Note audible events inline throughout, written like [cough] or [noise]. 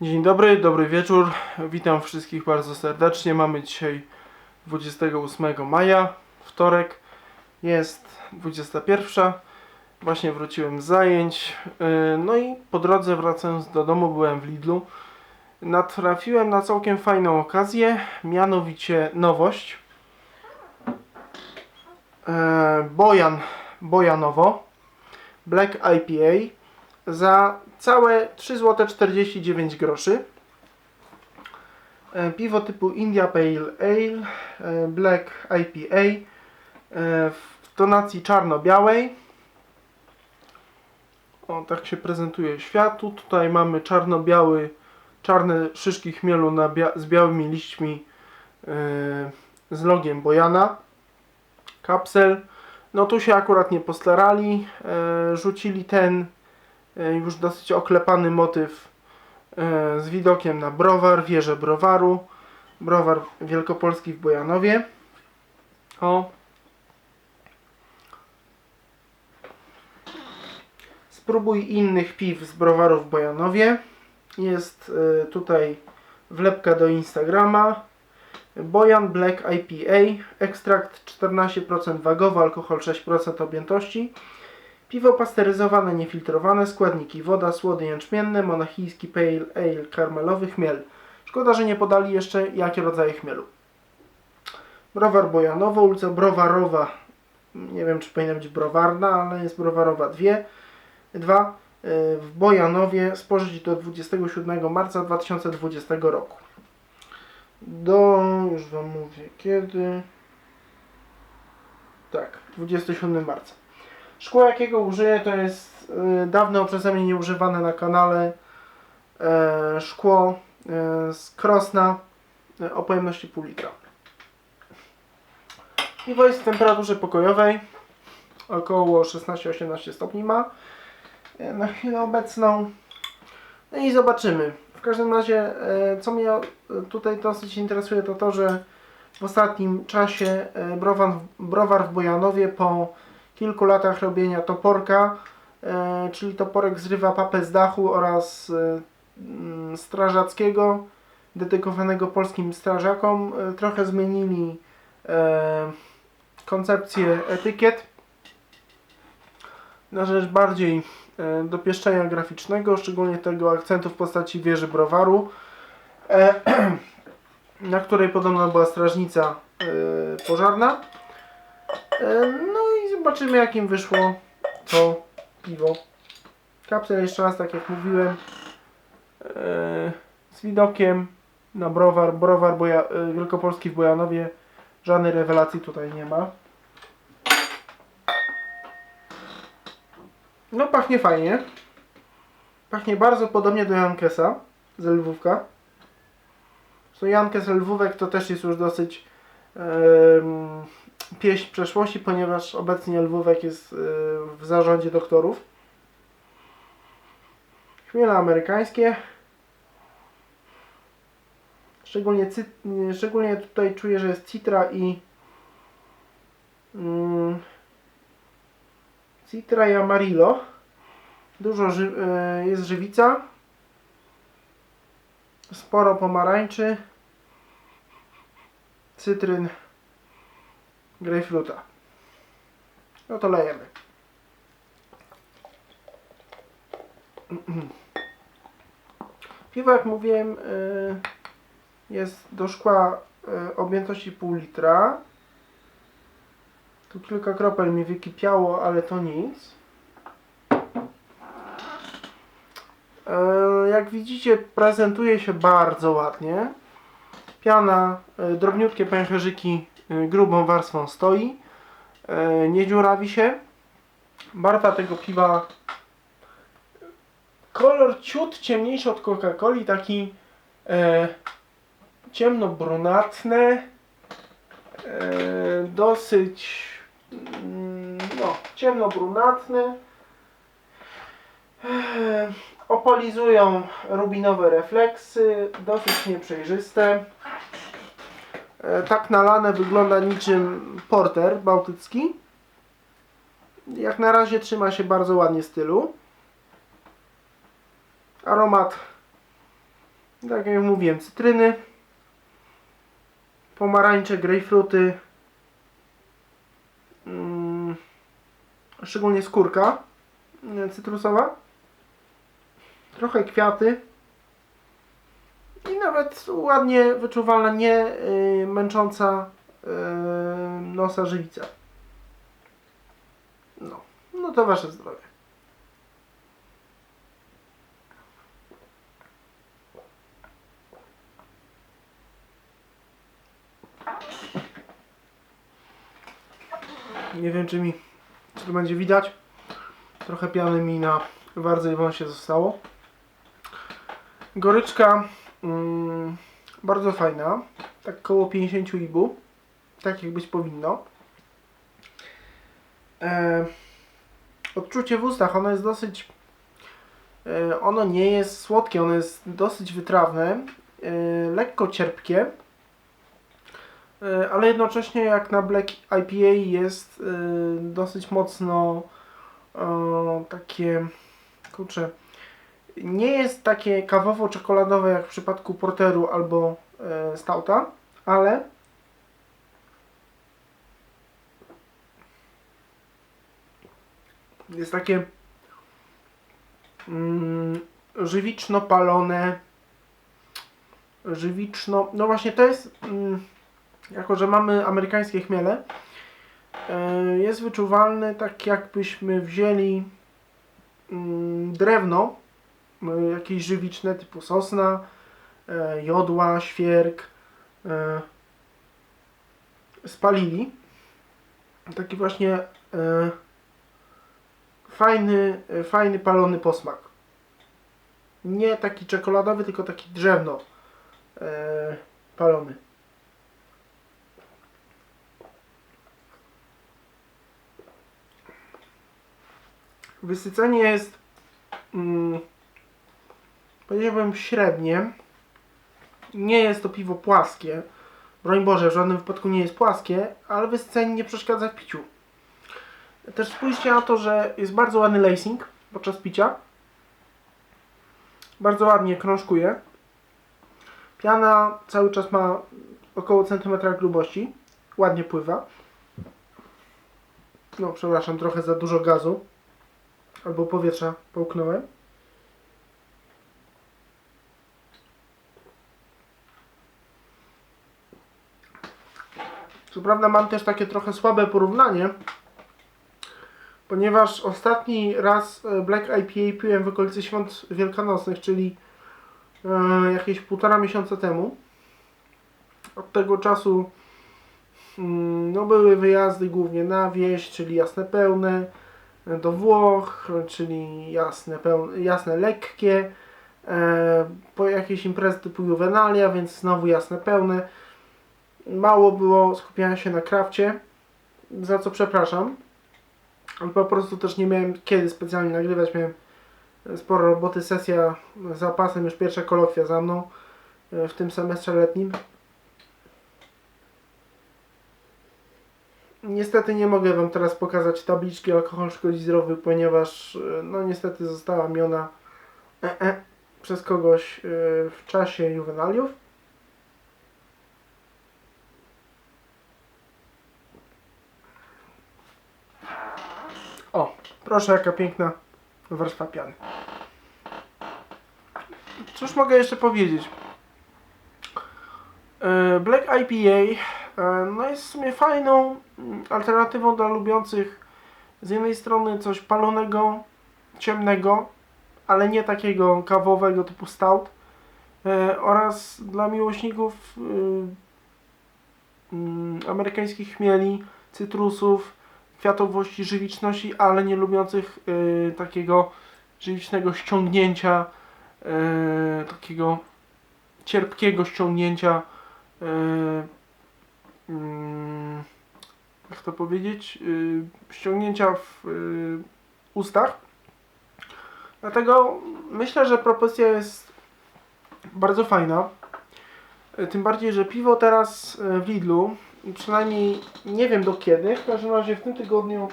Dzień dobry, dobry wieczór. Witam wszystkich bardzo serdecznie. Mamy dzisiaj 28 maja, wtorek. Jest 21. Właśnie wróciłem z zajęć. Yy, No i po drodze wracając do domu byłem w Lidlu. Natrafiłem na całkiem fajną okazję, mianowicie nowość. Yy, Bojan, Bojanowo Black IPA za całe 3 zł 49 groszy. E, Piwo typu India Pale Ale e, Black IPA e, w tonacji czarno-białej. O, tak się prezentuje światu. Tutaj mamy czarno-biały, czarne szyszki chmielu bia z białymi liśćmi z logiem Bojana. Kapsel. No tu się akurat nie postarali. Rzucili ten już dosyć oklepany motyw e, z widokiem na browar, wieżę browaru. Browar Wielkopolski w Bojanowie. O. Spróbuj innych piw z browaru w Bojanowie. Jest e, tutaj wlepka do Instagrama. Bojan Black IPA, ekstrakt 14% wagowy, alkohol 6% objętości. Piwo pasteryzowane, niefiltrowane, składniki woda, słody jęczmienne, monachijski pale ale, karmelowy, chmiel. Szkoda, że nie podali jeszcze jakie rodzaje chmielu. Browar Bojanowo, ulica Browarowa, nie wiem czy powinna być Browarna, ale jest Browarowa 2, 2 w Bojanowie, spożyć do 27 marca 2020 roku. Do, już Wam mówię kiedy. Tak, 27 marca. Szkło jakiego użyję to jest y, dawno przeze mnie nieużywane na kanale e, szkło e, z Krosna e, o pojemności pół litra. Piwo jest w temperaturze pokojowej, około 16-18 stopni ma na chwilę obecną. No i zobaczymy. W każdym razie, co mnie tutaj dosyć interesuje, to to, że w ostatnim czasie browar, browar w Bojanowie po kilku latach robienia toporka, e, czyli toporek zrywa papę z dachu oraz e, mm, strażackiego, dedykowanego polskim strażakom, e, trochę zmienili koncepcję etykiet na rzecz bardziej dopieszczenia graficznego, szczególnie tego akcentu w postaci wieży browaru, [clears throat] na której podobno była strażnica pożarna. Zobaczymy jakim wyszło to piwo. Kapsel jeszcze raz, tak jak mówiłem, e, z widokiem na browar, browar Boja, e, Wielkopolski w Bojanowie. Żadnej rewelacji tutaj nie ma. No pachnie fajnie. Pachnie bardzo podobnie do Jankesa z Lwówka. So Jankes Lwówek to też jest już dosyć em, pieśń przeszłości, ponieważ obecnie Lwówek jest e, w zarządzie doktorów. Chmiele amerykańskie. Szczególnie, szczególnie tutaj czuję, że jest citra i mm, citra i amarillo. Dużo ży, e, jest żywica. Sporo pomarańczy. Cytryn grejpfruta. No to lejemy. [clears throat] Piwo, jak mówiłem, y, jest do szkła y, objętości pół litra. Tu kilka kropel mi wykipiało, ale to nic. Y, Jak widzicie, prezentuje się bardzo ładnie. Piana, y, drobniutkie pęcherzyki grubą warstwą stoi. Y, Nie dziurawi się. Barwa tego piwa kolor ciut ciemniejszy od Coca-Coli, taki e, ciemno-brunatny, e, dosyć mm, no, ciemno-brunatny. E, Opolizują rubinowe refleksy, dosyć nieprzejrzyste. E, Tak nalane wygląda niczym porter bałtycki. Jak na razie trzyma się bardzo ładnie stylu. Aromat Tak jak mówiłem, cytryny, pomarańcze, grejpfruty, mm, szczególnie skórka mm, cytrusowa, trochę kwiaty i nawet ładnie wyczuwalna, nie y, męcząca y, nosa żywica. No, no to wasze zdrowie. Nie wiem, czy mi czy to będzie widać. Trochę piany mi na wardze i wąsie zostało. Goryczka mm, bardzo fajna. Tak koło 50 ibu. Tak jak być powinno. E, odczucie w ustach, ono jest dosyć e, ono nie jest słodkie, ono jest dosyć wytrawne, e, lekko cierpkie, e, ale jednocześnie jak na Black IPA jest e, dosyć mocno e, takie, kurczę, nie jest takie kawowo-czekoladowe jak w przypadku porteru albo e, ale jest takie mm, żywiczno-palone, żywiczno, no właśnie to jest, mm, jako że mamy amerykańskie chmiele, e, jest wyczuwalny tak jakbyśmy wzięli mm, drewno, jakieś żywiczne typu sosna, e, jodła, świerk, e, spalili. Taki właśnie e, fajny, e, fajny palony posmak. Nie taki czekoladowy, tylko taki drzewno e, palony. Wysycenie jest mm, powiedziałbym średnie. Nie jest to piwo płaskie. Broń Boże, w żadnym wypadku nie jest płaskie, ale wysycenie nie przeszkadza w piciu. Też spójrzcie na to, że jest bardzo ładny lacing podczas picia. Bardzo ładnie krążkuje. Piana cały czas ma około centymetra grubości. Ładnie pływa. No, przepraszam, trochę za dużo gazu. Albo powietrza połknąłem. Co prawda mam też takie trochę słabe porównanie, ponieważ ostatni raz e, Black IPA piłem w okolicy świąt wielkanocnych, czyli e, jakieś półtora miesiąca temu. Od tego czasu mm, no, były wyjazdy głównie na wieś, czyli jasne pełne, e, do Włoch, czyli jasne, pełne, jasne lekkie, po jakieś imprezy typu juvenalia, więc znowu jasne pełne. Mało było skupiania się na krawcie, za co przepraszam. Ale po prostu też nie miałem kiedy specjalnie nagrywać. Miałem sporo roboty, sesja z zapasem, już pierwsze kolokwia za mną e, w tym semestrze letnim. Niestety nie mogę Wam teraz pokazać tabliczki alkohol szkodzi zdrowiu, ponieważ e, no niestety została mi ona e, e, przez kogoś e, w czasie juwenaliów. O, proszę jaka piękna warstwa piany. Cóż mogę jeszcze powiedzieć? E, Black IPA e, no jest w sumie fajną mm, alternatywą dla lubiących z jednej strony coś palonego, ciemnego, ale nie takiego kawowego typu stout e, oraz dla miłośników y, mm, amerykańskich chmieli, cytrusów, kwiatowości, żywiczności, ale nie lubiących y, takiego żywicznego ściągnięcia, y, takiego cierpkiego ściągnięcia, y, mm, jak to powiedzieć, ściągnięcia w ustach. Dlatego myślę, że propozycja jest bardzo fajna. Tym bardziej, że piwo teraz w Lidlu, przynajmniej nie wiem do kiedy, w każdym razie w tym tygodniu,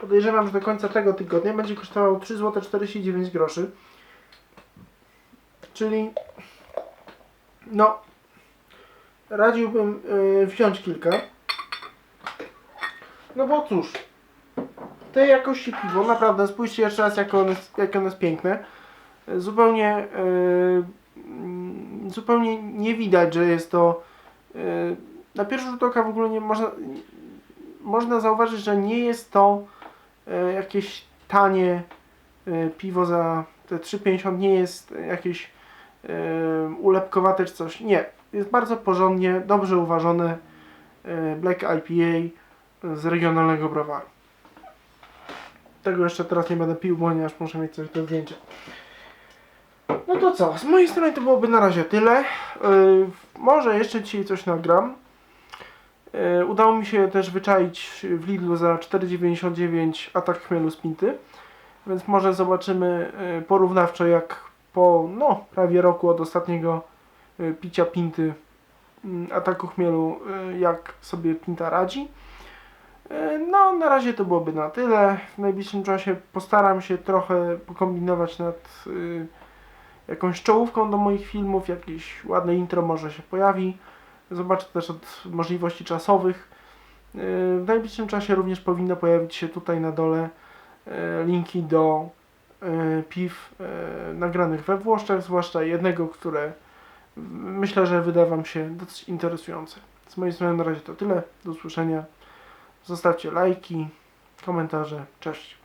podejrzewam, że do końca tego tygodnia będzie kosztowało 3 zł 49 groszy. Czyli No, radziłbym y, wziąć kilka. No bo cóż, tej jakości piwo, naprawdę, spójrzcie jeszcze raz, jak ono jest, jak ono jest piękne. Zupełnie, y, mm, zupełnie nie widać, że jest to. y, na pierwszy rzut oka w ogóle nie można, można zauważyć, że nie jest to y, jakieś tanie y, piwo za te 3,50 nie jest jakieś y, ulepkowate czy coś. Nie. Jest bardzo porządnie, dobrze uważone Black IPA z regionalnego browaru. Tego jeszcze teraz nie będę pił, ponieważ muszę mieć coś do zdjęcia. No to co, z mojej strony to byłoby na razie tyle. Y, może jeszcze dzisiaj coś nagram. Y, udało mi się też wyczaić w Lidlu za 4,99 atak chmielu z pinty. Więc może zobaczymy y, porównawczo jak po no, prawie roku od ostatniego y, picia pinty mm, ataku chmielu, jak sobie pinta radzi. No, na razie to byłoby na tyle. W najbliższym czasie postaram się trochę pokombinować nad jakąś czołówką do moich filmów, jakieś ładne intro może się pojawi. Zobaczę też od możliwości czasowych. W najbliższym czasie również powinno pojawić się tutaj na dole e, linki do e, piw e, nagranych we Włoszech, zwłaszcza jednego, które myślę, że wyda Wam się dosyć interesujące. Z mojej strony na razie to tyle. Do usłyszenia. Zostawcie lajki, komentarze. Cześć.